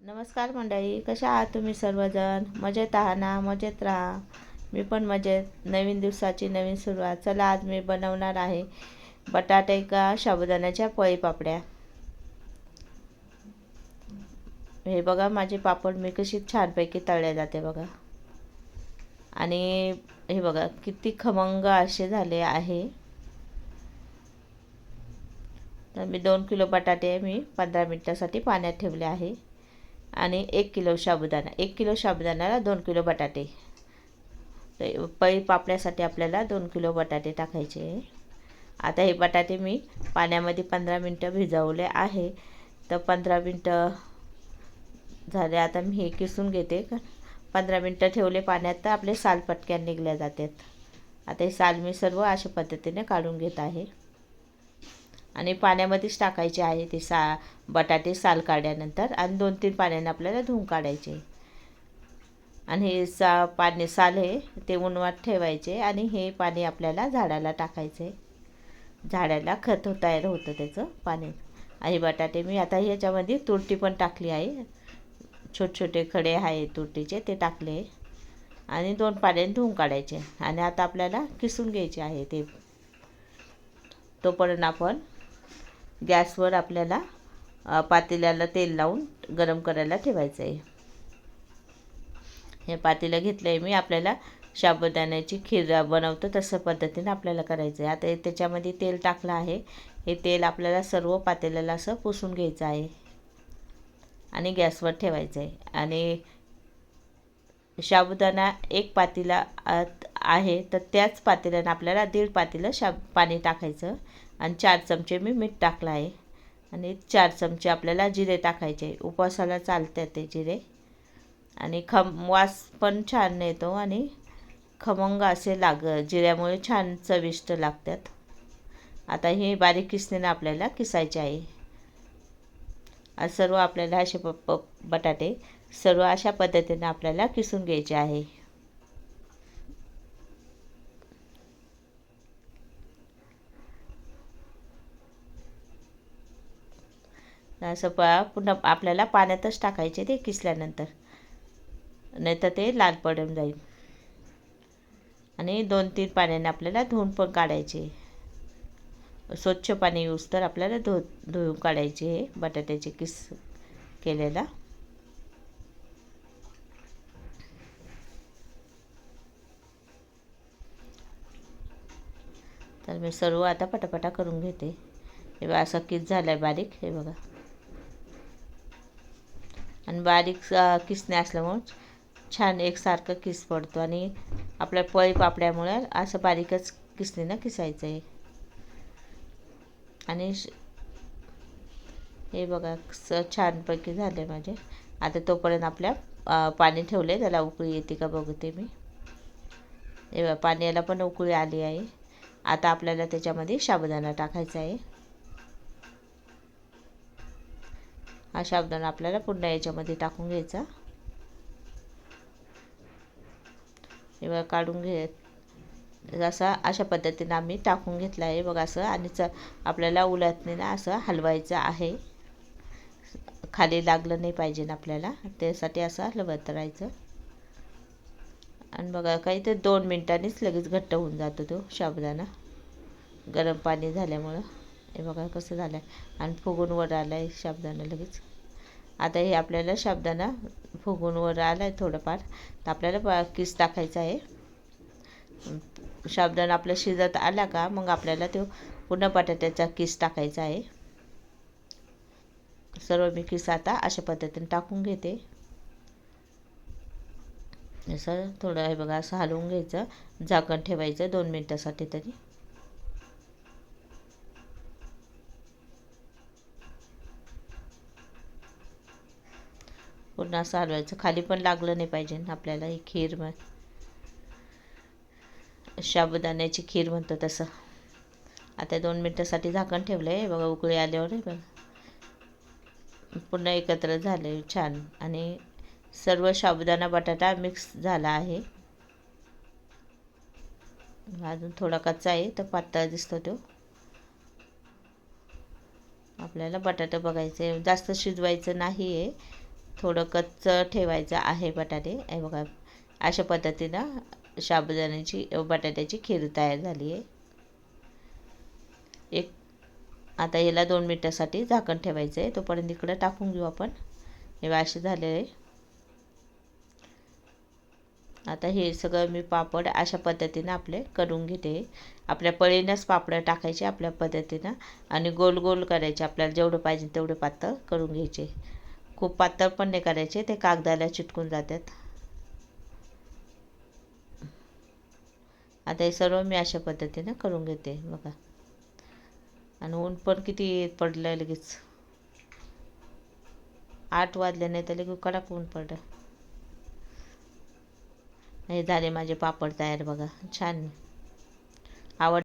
नमस्कार मंडळी कशा आहात तुम्ही सर्वजण? मजेत आहात ना? मजेत राहा. मी पण मजेत. नवीन दिवसाची नवीन सुरुवात. चला आज मी बनवणार आहे बटाटे का साबुदाण्याच्या पोळी पापड्या हे बघा माझे पापड मी कशी छानपैकी तळले जाते बघा. आणि हे बघा किती खमंग असे झाले आहे. तर मी दोन किलो बटाटे मी पंधरा मिनटासाठी पाण्यात ठेवले आहे. आणि एक किलो साबुदाणा. एक किलो साबुदाण्याला दोन किलो बटाटे. पै पापड्यासाठी आपल्याला दोन किलो बटाटे टाकायचे. आता हे बटाटे मी पाण्यामध्ये पंधरा मिनटं भिजवले आहे. तर पंधरा मिनटं झाले. आता मी हे किसून घेते. पंधरा मिनटं ठेवले पाण्यात तर आपले साल पटक्यान निघल्या जातात. आता हे साल मी सर्व अशा पद्धतीने काढून घेत आहे. आणि पाण्यामध्येच टाकायचे आहे ते सा बटाटे साल काढल्यानंतर आणि दोन तीन पाण्याने आपल्याला धुवून काढायचे. आणि हे सा पाणी साल हे ते उन्हात ठेवायचे आणि हे पाणी आपल्याला झाडाला टाकायचे. झाडाला खत हो, तयार होतं त्याचं पाणी. आणि बटाटे मी आता ह्याच्यामध्ये तुरटी पण टाकली आहे. छोटे छोटे खडे आहे तुरटीचे ते टाकले. आणि दोन पाण्याने धुवून काढायचे. आणि आता आपल्याला किसून घ्यायचे आहे ते. तोपर्यंत आपण गॅसवर आपल्याला पातेल्याला तेल लावून गरम करायला ठेवायचं आहे. हे पातेलं घेतलं आहे मी आपल्याला साबुदाण्याची खीर बनवतो तसं पद्धतीने आपल्याला करायचं आहे. आता त्याच्यामध्ये तेल टाकलं आहे. हे तेल आपल्याला सर्व पातेल्याला असं पुसून घ्यायचं आहे. आणि गॅसवर ठेवायचं आहे. आणि साबुदाणा एक पातेला आहे तर त्याच पातेल्यानं आपल्याला दीड पातेलं शाब पाणी टाकायचं. आणि चार चमचे मी मीठ टाकलं आहे. आणि चार चमचे आपल्याला जिरे टाकायचे उपवासाला चालतात ते जिरे. आणि खम वास पण छान येतो आणि खमंग असे लाग जिऱ्यामुळे छान चविष्ट लागतात. आता हे बारीक किसणीनं आपल्याला किसायचे आहे. सर्व आपल्याला असे प बटाटे सर्व अशा पद्धतीनं आपल्याला किसून घ्यायचे आहे. असं प पुन्हा आपल्याला पाण्यातच टाकायचे ते किसल्यानंतर. नाहीतर ते लाल पडून जाईल. आणि दोन तीन पाण्याने आपल्याला धुवून पण काढायचे. स्वच्छ पाणी यूज तर आपल्याला धु धुवून काढायचे हे बटाट्याचे किस केलेला. तर मी सर्व आता पटापटा करून घेते. हे बघा असा किस झाला आहे बारीक हे बघा. आणि बारीक किसणे असल्यामुळं छान एकसारखं किस पडतो आणि आपल्या पळी पापड्यामुळे असं बारीकच किसणीनं किसायचं आहे आणि हे बघा स छानपैकी झाले माझे. आता तोपर्यंत आपल्या पाणी ठेवले त्याला उकळी येते का बघते मी. हे बघा पाण्याला पण उकळी आली आहे. आता आपल्याला त्याच्यामध्ये साबुदाणा टाकायचा आहे. हा साबुदाणा आपल्याला पुन्हा याच्यामध्ये टाकून घ्यायचा. हे काढून घे. असा अशा पद्धतीनं आम्ही टाकून घेतला आहे. बघा असं आणि च आपल्याला उलटणीनं असं हलवायचं आहे. खाली लागलं नाही पाहिजे ना आपल्याला. त्यासाठी असं हलवत राहायचं आणि बघा काही तर दोन मिनटांनीच लगेच घट्ट होऊन जातो तो साबुदाणा गरम पाणी झाल्यामुळं. हे बघा कसं झालं आहे आणि फुगून वर आलं आहे साबुदाणा लगेच. आता हे आपल्याला साबुदाणा फुगून वर आला आहे थोडंफार. तर आपल्याला पा किस टाकायचा आहे? साबुदाणा आपल्या शिजत आला का? मग आपल्याला तो पुन्हा बटाट्याचा किस टाकायचा आहे. सर्व मी किस आता अशा पद्धतीने टाकून घेते. असं थोडं हे बघा असं हलवून घ्यायचं. झाकण ठेवायचं दोन मिनटासाठी तरी. पूर्ण असं हलवायचं खाली पण लागलं नाही पाहिजे आपल्याला ही खीर मग. साबुदाण्याची खीर म्हणतो तसं. आता दोन मिनटासाठी झाकण ठेवलं आहे बघा उकळी आल्यावर आहे बघा. पुन्हा एकत्र झाले छान. आणि सर्व साबुदाणा बटाटा मिक्स झाला आहे. अजून थोडा कच्चा आहे तर पातळ दिसतो तो. आपल्याला बटाटा बघायचं आहे जास्त शिजवायचं नाही आहे थोडं कच्चं ठेवायचं आहे बटाटे. हे बघा अशा पद्धतीनं साबुदाण्याची बटाट्याची खीर तयार झाली आहे. एक आता याला दोन मिनटासाठी झाकण ठेवायचं आहे. तोपर्यंत इकडं टाकून घेऊ आपण. हे असे झाले आहे. आता हे सगळं मी पापड अशा पद्धतीनं आपले करून घेते. आपल्या पळीनंच पापडं टाकायचे आपल्या पद्धतीनं आणि गोल गोल करायचे. आपल्याला जेवढं पाहिजे तेवढं पातळ करून घ्यायचे. खूप पातळ पण नाही करायचे ते कागदाला चिटकून जातात. आता हे सर्व मी अशा पद्धतीनं करून घेते बघा. आणि ऊन पण किती पडलं लगेच. आठ वाजले नाही तर लगेच कडक ऊन पडलं. हे झाले माझे पापड तयार बघा. छान. आवड